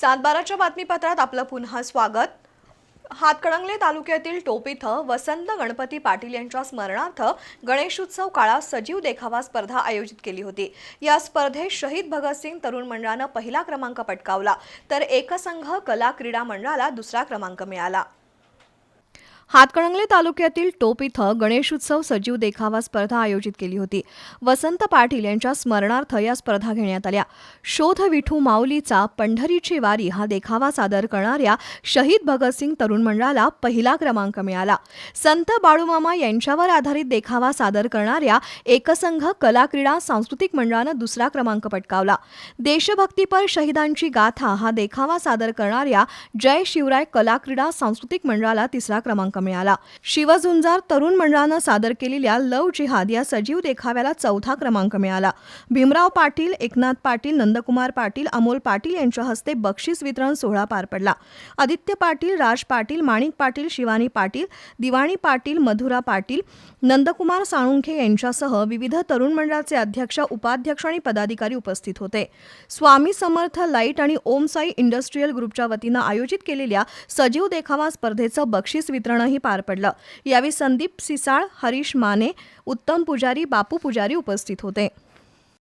सातबाराच्या बातमीपत्रात आपलं पुन्हा स्वागत. हातकणंगले तालुक्यातील टोप इथं वसंत गणपती पाटील यांच्या स्मरणार्थ गणेशोत्सव काळात सजीव देखावा स्पर्धा आयोजित केली होती. या स्पर्धेत शहीद भगतसिंग तरुण मंडळानं पहिला क्रमांक पटकावला तर एकसंघ कला क्रीडा मंडळाला दुसरा क्रमांक मिळाला. हातकणंगले तालुक्यातील टोप इथं गणेशोत्सव सजीव देखावा स्पर्धा आयोजित केली होती. वसंत पाटील यांच्या स्मरणार्थ या स्पर्धा घेण्यात आल्या. शोध विठू माऊलीचा पंढरीची वारी हा देखावा सादर करणाऱ्या शहीद भगतसिंग तरुण मंडळाला पहिला क्रमांक मिळाला. संत बाळूमामा यांच्यावर आधारित देखावा सादर करणाऱ्या एकसंघ कला क्रीडा सांस्कृतिक मंडळानं दुसरा क्रमांक पटकावला. देशभक्तीपर शहीदांची गाथा हा देखावा सादर करणाऱ्या जय शिवराय कला क्रीडा सांस्कृतिक मंडळाला तिसरा क्रमांक मिळाला. शिवझुंजार तरुण मंडळानं सादर केलेल्या लव जिहाद या सजीव देखाव्याला चौथा क्रमांक मिळाला. भीमराव पाटील एकनाथ पाटील नंदकुमार पाटील अमोल पाटील यांच्या हस्ते बक्षीस वितरण सोहळा पार पडला. आदित्य पाटील राज पाटील माणिक पाटील शिवानी पाटील दिवाणी पाटील मधुरा पाटील नंदकुमार साळुंखे यांच्यासह विविध तरुण मंडळाचे अध्यक्ष उपाध्यक्ष आणि पदाधिकारी उपस्थित होते. स्वामी समर्थ लाइट आणि ओम साई इंडस्ट्रीयल ग्रुपच्या वतीनं आयोजित केलेल्या सजीव देखावा स्पर्धेचं बक्षीस वितरण वितरणही पार पडलं. यावेळी संदीप सिसाळ हरीश माने उत्तम पुजारी बापू पुजारी उपस्थित होते.